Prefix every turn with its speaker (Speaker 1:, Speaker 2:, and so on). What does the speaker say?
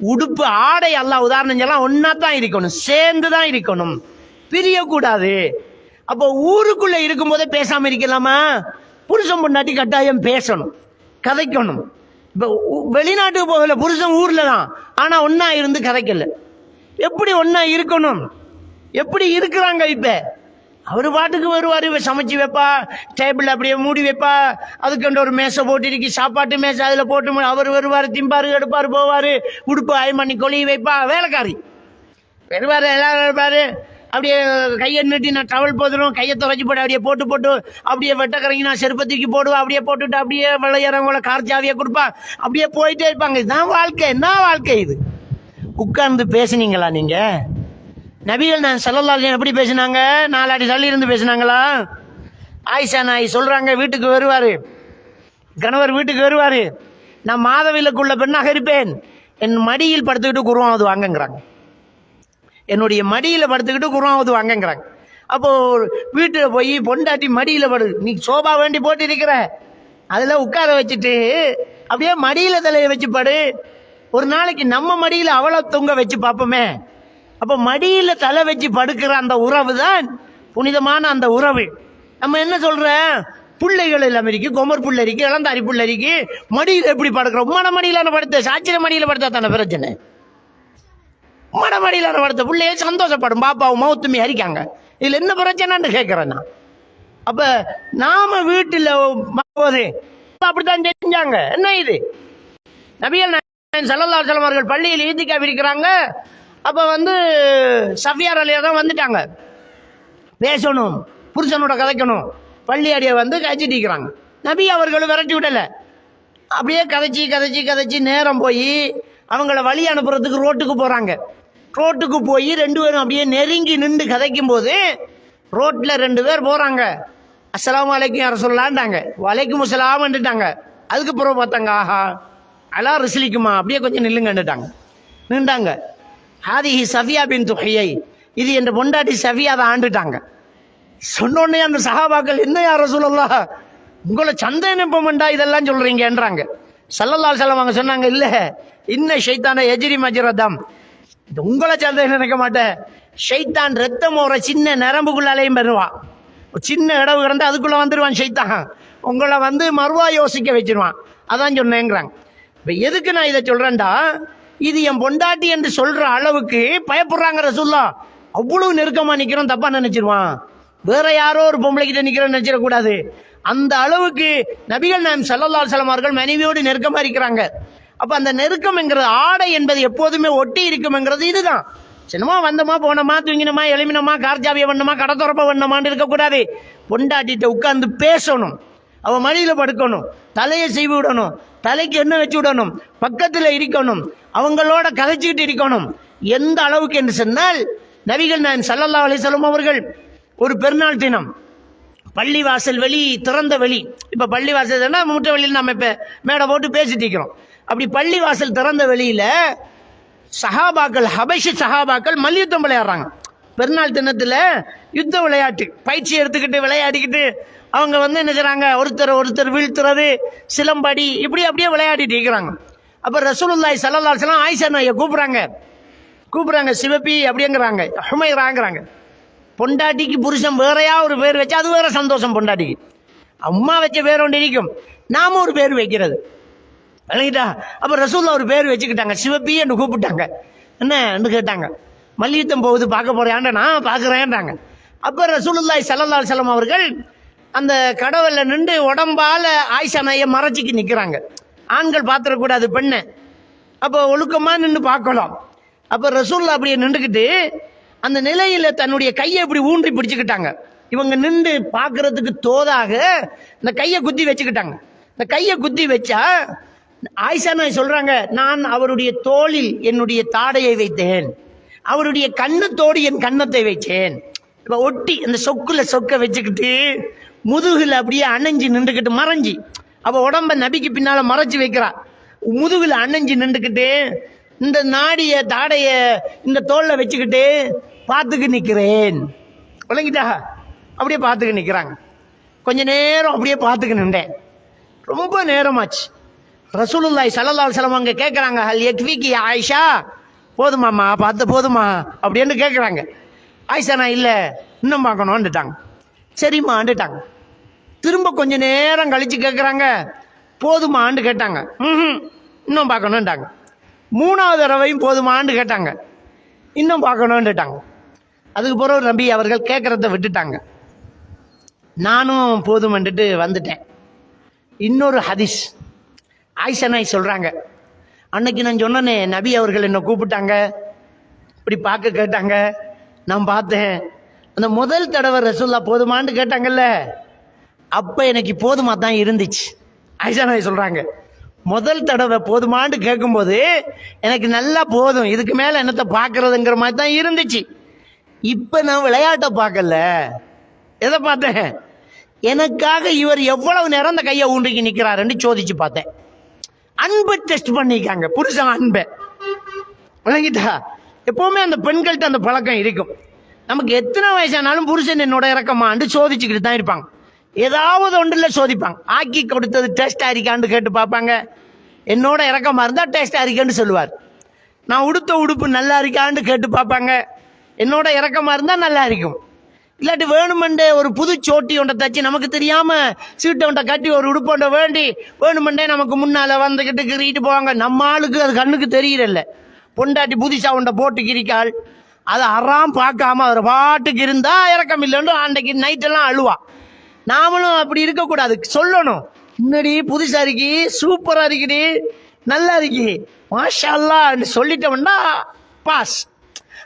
Speaker 1: உடுப்பு ஆடை எல்லாம் உதாரணம் சொல்லலாம் ஒன்றா தான் இருக்கணும். சேர்ந்து தான் இருக்கணும். பிரியக்கூடாது. அப்போ ஊருக்குள்ளே இருக்கும்போதே பேசாமல் இருக்கலாமா? புருஷன் பொண்டாட்டி கட்டாயம் பேசணும். கதைக்கணும். இப்போ வெளிநாட்டுக்கு போகல புருஷன் ஊரில் தான் ஆனால் ஒன்றா இருந்து கதைக்கல. எப்படி ஒன்றா இருக்கணும்? எப்படி இருக்கிறாங்க இப்போ? அவர் பாட்டுக்கு வருவார் இவ சமைச்சு வைப்பா டேபிள் அப்படியே மூடி வைப்பா. அதுக்கண்டு ஒரு மேசை போட்டிருக்கு சாப்பாட்டு மேசை அதில் போட்டு அவர் வருவார் திம்பார் எடுப்பார் போவார். உடுப்பு அயமணி கொழி வைப்பா வேலைக்காரி. வருவார் எல்லாரும் இருப்பார் அப்படியே கையை நீட்டி நான் டவல் போதுடும் கையை துறைச்சி போட்டு அப்படியே போட்டு போட்டு அப்படியே வெட்டக்கறங்கி நான் செருப்பை தூக்கி போடுவேன் அப்படியே போட்டுட்டு அப்படியே விளையாடுறவங்கள கார் சாவியை கொடுப்பா. அப்படியே போயிட்டே இருப்பாங்க. இதுதான் வாழ்க்கை என்ன வாழ்க்கை இது? உட்கார்ந்து பேசுனீங்களா நீங்கள் நபிகள் நான் சல்லல்லாஹு எப்படி பேசினாங்க? நாலாடி தள்ளி இருந்து பேசினாங்களா? ஆயிஷா நாய் சொல்கிறாங்க வீட்டுக்கு வருவார். கணவர் வீட்டுக்கு வருவார். நான் மாதவிலக்குள்ள பெண்ணாக இருப்பேன். என் மடியில் படுத்துக்கிட்டு குருவாவது வாங்கங்கிறாங்க. என்னுடைய மடியில் படுத்துக்கிட்டு குருவாவது வாங்கங்கிறாங்க. அப்போது வீட்டில் போய் பொண்டாட்டி மடியில் படு நீ சோபா வேண்டி போட்டு இருக்கிற அதில் உட்கார வச்சுட்டு அப்படியே மடியில் தலையை வச்சு படு. ஒரு நாளைக்கு நம்ம மடியில் அவ்வளோ தொங்க வச்சு பார்ப்போமே. அப்போ மடியில் தலை வச்சு படுக்கிற அந்த உறவு தான் புனிதமான அந்த உறவு. நம்ம என்ன சொல்கிற பிள்ளைகள் எல்லாம் இருக்கு கொமர் புள்ள இருக்கு இளந்தாரி புள்ள இருக்கு. மடியில் எப்படி படுக்கிறோம்? உம்மன மடியிலான படுத்த சாச்சிர மடியில் படுத்தா தானே பிரச்சனை? மடமடியில் படுத்த பிள்ளையே சந்தோஷப்படும் பாப்பாவும் மௌத்துமே அரிக்காங்க. இதுல என்ன பிரச்சனைன்னு கேட்கிறேன் நான். அப்ப நாம வீட்டுல போது அப்படித்தான் செஞ்சாங்க. என்ன இது? நபியல் நாயகம் ஸல்லல்லாஹு பள்ளியில் ஈத்திக்கா இருக்கிறாங்க. அப்போ வந்து சஃபியார் அலியா தான் வந்துட்டாங்க. பேசணும் புருஷனோட கதைக்கணும். பள்ளி அடியை வந்து கழிச்சிட்டு இருக்கிறாங்க. நபி அவர்களும் விரட்டி விடலை. அப்படியே கதைச்சி கதைச்சி கதைச்சி நேரம் போய் அவங்கள வழி அனுப்புறதுக்கு ரோட்டுக்கு போகிறாங்க ரோட்டுக்கு போய் ரெண்டு பேரும் அப்படியே நெருங்கி நின்று கதைக்கும் போது ரோட்டில் ரெண்டு பேர் போகிறாங்க அஸ்லாம் வலைக்கும் யார சொல்லலான்ட்டாங்க வலைக்கும் அஸ்ஸலாம்ன்னுட்டாங்க அதுக்கு பிறகு பார்த்தாங்க ஆஹா அலா ரிசிலிக்குமா? அப்படியே கொஞ்சம் நில்லுங்கன்னுட்டாங்க. நின்றாங்க. ஹாதிஹி சஃபியா பின் துஹியை இது என்ற பொண்டாட்டி சஃபியா அதை ஆண்டுட்டாங்க. சொன்னோடனே அந்த சஹாபாக்கள் என்ன யார சொல்லலாம் உங்களை சந்தேகப்பமண்டா இதெல்லாம் சொல்கிறீங்கன்றாங்க சல்லல்லால் செல்லம் அவங்க சொன்னாங்க இல்லை இன்ன ஷைத்தான எஜிரி மஜ்ரதம் இது உங்களை சந்தேகம் நினைக்க மாட்டேன். ஷைத்தான் ரத்தம் ஒரு சின்ன நரம்புக்குள்ளாலேயும் வருவான் ஒரு சின்ன இடவு கிடந்து அதுக்குள்ளே வந்துடுவான் ஷைத்தான். உங்களை வந்து மறுவா யோசிக்க வச்சிருவான். அதான் சொன்னேங்கிறாங்க. இப்போ எதுக்கு நான் இதை சொல்கிறேன்டா இது என் பொண்டாட்டி என்று சொல்ற அளவுக்கு பயப்படுறாங்க ரசூல்லா. அவ்வளவு நெருக்கமா நிக்கிறோம் தப்பா நினைச்சிருவான். வேற யாரோ ஒரு பொம்பளை கிட்ட நிக்கிறோம் நினைச்சிடக்கூடாது. அந்த அளவுக்கு நபிகள் நாயம் சல்லல்லா அலுவலம் அவர்கள் மனைவியோடு நெருக்கமா இருக்கிறாங்க. அப்ப அந்த நெருக்கம்ங்கிறது ஆடை என்பது எப்போதுமே ஒட்டி இருக்கும்ங்கிறது இதுதான். சின்னமா வந்தோமா போனோமா தூங்கினோமா எளிமினமா கார்ஜாவிய பண்ணோமா கடை துறப்ப பண்ணோமான்னு இருக்கக்கூடாது. பொண்டாட்டிகிட்ட உட்காந்து பேசணும். அவன் மடியில படுக்கணும். தலையை செய்வி விடணும் தலைக்கு எண்ணெய் வச்சு விடணும்? பக்கத்தில் இருக்கணும். அவங்களோட கதைச்சிக்கிட்டு இருக்கணும். எந்த அளவுக்கு என்று சொன்னால் நபிகள் நான் சல்லல்லா அலிசல்லம் அவர்கள் ஒரு பெருநாள் தினம் பள்ளி வாசல் வெளி திறந்த வெளி இப்போ பள்ளி வாசல்னா முட்டை வெளியில் நம்ம இப்போ மேடை போட்டு பேசிட்டு இருக்கிறோம். அப்படி பள்ளி வாசல் திறந்த வெளியில் சஹாபாக்கள் ஹபஷி சஹாபாக்கள் மல்யுத்தம் விளையாடுறாங்க. பெருநாள் தினத்தில் யுத்த விளையாட்டு பயிற்சி எடுத்துக்கிட்டு விளையாடிக்கிட்டு அவங்க வந்து என்ன செய்கிறாங்க ஒருத்தர் ஒருத்தர் வீழ்த்துறது சிலம்படி இப்படி அப்படியே விளையாடிட்டு இருக்கிறாங்க. அப்போ ரசூலுல்லாய் ஸல்லல்லாஹு அலைஹி ஆயிஷா நாயை கூப்பிட்றாங்க. கூப்பிட்றாங்க சிவப்பி அப்படிங்கிறாங்க ஹுமைராங்கிறாங்க. பொண்டாட்டிக்கு புருஷன் வேறையா ஒரு பேர் வச்சா அது வேற சந்தோஷம் பொண்டாட்டிக்கு. அம்மா வச்ச பேர் ஒன்று இருக்கும் நாம ஒரு பேர் வைக்கிறது. விளங்கிட்டா? அப்போ ரசூல்லா ஒரு பேர் வச்சுக்கிட்டாங்க சிவப்பி என்று கூப்பிட்டாங்க. என்னன்னு கேட்டாங்க. மல்யுத்தம் போகுது பார்க்க போகிறேன்டா நான் பார்க்குறேன்றாங்க. அப்போ ரசூலுல்லாய் ஸல்லல்லாஹு செல்லம் அவர்கள் அந்த கடவுளில் நின்று உடம்பால் ஆயிஷா நாயை மறைச்சிக்கு நிற்கிறாங்க ஆண்கள் பார்த்துடக்கூடாது பெண்ணை. அப்போ ஒழுக்கமாக நின்று பார்க்கலாம் அப்போ ரசூல்லா அப்படியே நின்றுக்கிட்டு அந்த நிலையில் தன்னுடைய கையை இப்படி ஊன்றி பிடிச்சிக்கிட்டாங்க. இவங்க நின்று பார்க்கறதுக்கு தோதாக இந்த கையை குத்தி வச்சுக்கிட்டாங்க. இந்த கையை குத்தி வச்சா ஆயிஷா நாய் சொல்கிறாங்க நான் அவருடைய தோளில் என்னுடைய தாடையை வைத்தேன். அவருடைய கன்னத்தோடு என் கன்னத்தை வைச்சேன். இப்போ ஒட்டி அந்த சொக்குல சொக்க வச்சுக்கிட்டு முதுகில் அப்படியே அணைஞ்சு நின்றுக்கிட்டு மறைஞ்சி. அப்போ உடம்ப நபிக்கு பின்னால் மறைச்சி வைக்கிறா. முதுகில் அணைஞ்சு நின்றுக்கிட்டு இந்த நாடிய தாடைய இந்த தோல்ல வச்சுக்கிட்டு பார்த்துக்கு நிற்கிறேன் விளங்கிட்டா? அப்படியே பார்த்துக்கு நிற்கிறாங்க கொஞ்ச நேரம் அப்படியே பார்த்துக்கு நின்றேன். ரொம்ப நேரமாச்சு. ரசூலுல்லாய் ஸல்லல்லாஹு அலைஹி வஸல்லம் கேட்குறாங்க ஹல் யக்ஃபிகி ஆயிஷா? போதுமாம்மா பார்த்து போதுமா அப்படின்னு கேட்குறாங்க ஆயிஷா நான் இல்லை இன்னும் பார்க்கணும்னுட்டாங்க. சரிம்மாண்டுட்டாங்க திரும்ப கொஞ்ச நேரம் கழித்து கேட்குறாங்க போதுமான்னு கேட்டாங்க. ம்ஹும் இன்னும் பார்க்கணுன்ட்டாங்க மூணாவது தடவையும் போதுமான்னு கேட்டாங்க. இன்னும் பார்க்கணுன்னுட்டாங்க அதுக்கு பிறகு நம்பி அவர்கள் கேட்குறத விட்டுட்டாங்க. நானும் போதுமன்ட்டு வந்துட்டேன். இன்னொரு ஹதீஷ் ஆயிஷா நாய் சொல்கிறாங்க அன்னைக்கு நான் சொன்னனே நபி அவர்கள் என்னை கூப்பிட்டாங்க. இப்படி பார்க்க கேட்டாங்க. நான் பார்த்தேன். அந்த முதல் தடவை ரசூல்லா போதுமான்னு கேட்டாங்கல்ல. அப்போ எனக்கு போதுமா தான் இருந்துச்சு. ஆயிஷா நாய் சொல்கிறாங்க முதல் தடவை போதுமான்னு கேட்கும்போது எனக்கு நல்லா போதும். இதுக்கு மேலே என்னத்தை பார்க்குறதுங்கிற மாதிரி தான் இருந்துச்சு. இப்போ நான் விளையாட்டை பார்க்கல. எதை பார்த்தேன்? எனக்காக இவர் எவ்வளவு நேரம் அந்த கையை ஊன்றிக்கு நிற்கிறாருன்னு சோதிச்சு பார்த்தேன். அன்பை டெஸ்ட் பண்ணிக்காங்க புருஷன் அன்பை. விளங்கிட்டா? எப்போவுமே அந்த பெண்கள்கிட்ட அந்த பழக்கம் இருக்கும். நமக்கு எத்தனை வயசானாலும் புருஷன் என்னோட இறக்கமாண்டு சோதிச்சுக்கிட்டு தான் இருப்பாங்க. ஏதாவது ஒன்றில் சோதிப்பாங்க. ஆக்கி கொடுத்தது டேஸ்ட் ஆரிக்கான்னு கேட்டு பார்ப்பாங்க. என்னோட இறக்கமாக இருந்தால் டேஸ்ட் ஆரிக்கான்னு சொல்லுவார். நான் உடுத்த உடுப்பு நல்லா இருக்கான்னு கேட்டு பார்ப்பாங்க. என்னோட இறக்கமாக இருந்தால் நல்லா இருக்கும். இல்லாட்டி வேணுமெண்டே ஒரு புது சோட்டி ஒன்றை தச்சு நமக்கு தெரியாம சீட்டை ஒன்றை கட்டி ஒரு உடுப்பொண்டை வேண்டி வேணுமெண்டே நமக்கு முன்னால வந்துக்கிட்டு கிரிட்டு போவாங்க. நம்ம ஆளுக்கு அது கண்ணுக்கு தெரியல பொண்டாட்டி புதுசா ஒன்றை போட்டு கிரிக்காள். அதை அறாம் பார்க்காம அவர் பாட்டுக்கு இருந்தா இறக்கம் இல்லைன்னு அன்றைக்கு நைட்டெல்லாம் அழுவா. நாமளும் அப்படி இருக்கக்கூடாது. சொல்லணும். முன்னாடி புதுசா இருக்கி சூப்பரா இருக்குடி நல்லா இருக்கி. மாஷா அல்லாஹ்னு சொல்லிட்டோம்னா பாஸ்